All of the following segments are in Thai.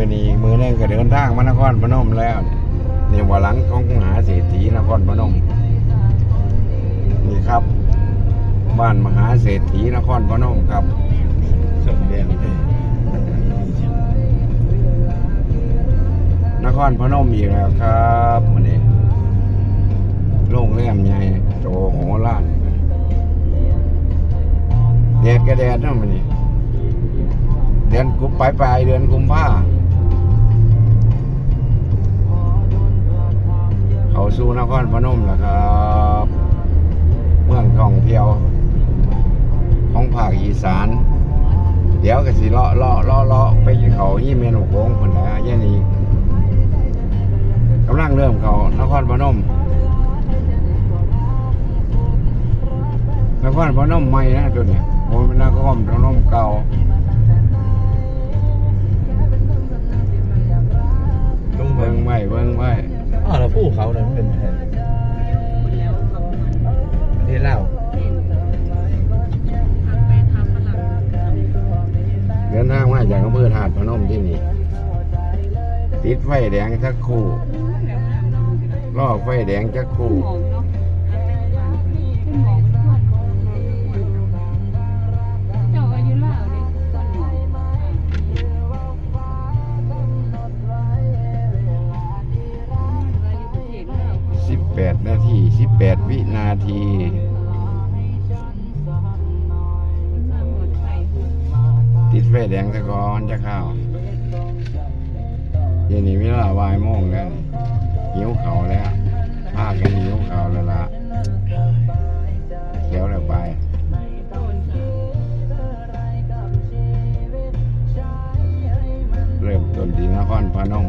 มือนี้อีกมือนึงก็เดินทางมานครพนมแล้วนี่ว่าหลังของมหาเศรษฐีนครพนม นี่ครับ บ้านมหาเศรษฐีนครพนมครับสมเด็จเลยนครพนมอีกแล้วครับวันนี้โรงแรมใหญ่โจโหล้านแดดก็แดดเนาะมันนี่เดือนกุมปลายปลายเดือนกุมภา เขาสู่นครพนมแล้วครับเมืองท่องเที่ยว ของภาคอีสาน เดี๋ยวก็สิเลาะเลาะเลาะเลาะไปเขายี่เมนโขงคนละย่านี้กำลังเริ่มเขานครพนมนครพนมใหม่นะตัวเนี้ยโอ้เป็นนครพนมเก่าเบิ้งงไว้เบิ้งไว้ ผู้เขาเนี่ยมันเป็นแทนประเทศลาวเดินทางมาจากอำเภอหาดพนมที่นี่ติดไฟแดงสักคู่ล่อไฟแดงสักคู่ วินาทีติดไฟแดงสะกอนจะเข้าวเย็นนี้เวลาบ่ายโมงแล้วนหิวเขาแล้วพาคกันหิวเขาแล้วล่ะเดี๋ยวเราไปเริ่มต้นที่นครพนม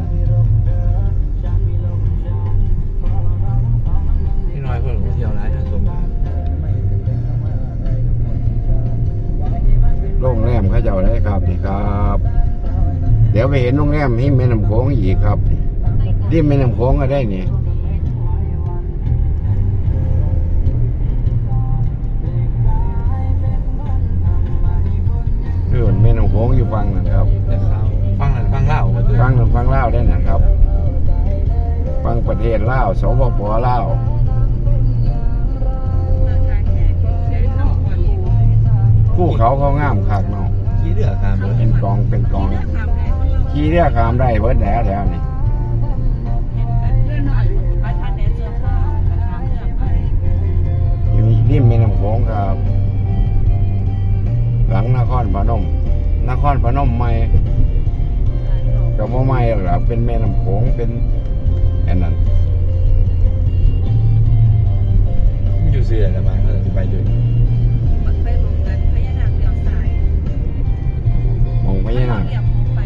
เขาเจ้าได้ครับนี่ครับ เดี๋ยวไปเห็นโรงแรมที่แม่น้ำโขงอีกครับที่แม่น้ำโขงก็ได้นี่คือแม่น้ำโขงอยู่ฟังนะครับแต่ข่าวฟังนั่นฟังเล่าวมาตัวฟังฟังเล่าวได้นะครับฟังประเทศลาวสปปลาวผู้เขาเขางามคักเนาะขี้ เรือขามเลยเป็นกองเป็นกองขี่เรือขามได้เบิดแหล้วแถวนี้อยู่ริมแม่น้ำโขงครับ หลังนครพนม นครพนมใหม่ก็บ่ใหม่หรอกเป็นแม่น้ำโขงเป็นอันนั้นมันอยู่เสือแล้วมาเขาจะไปด้วย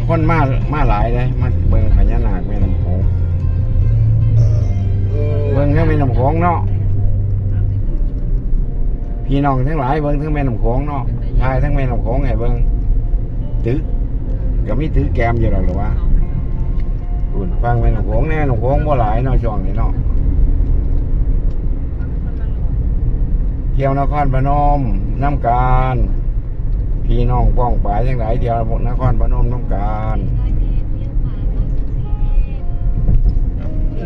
คนมามาหลายเลยมาเบิ่งพญานาคแม่น้ำโขงเบิ่งทั้งแม่น้ำโขงเนาะพี่น้องทั้งหลายเบิ่งทั้งแม่น้ำโขงเนาะชายทั้งแม่น้ำโขงให้เบิ่งตึกก็มีตึกแกมอยู่หรอกหรือวะคุณฟังแม่น้ำโขงแน่น้ำโขงบ่หลายเนาะช่วงนี้เนาะเที่ยวนครพนมน้ำการ พี่น้องป้องปายทั้งหลายเที่ยวนครพนมน้ำการ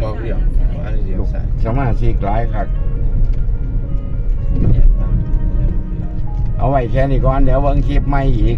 บอกเดียวว่าเดียวลูกใส่สมาชิกหลายคักเอาไว้แค่นี้ก่อนเดี๋ยวเบิ่งคลิปใหม่อีก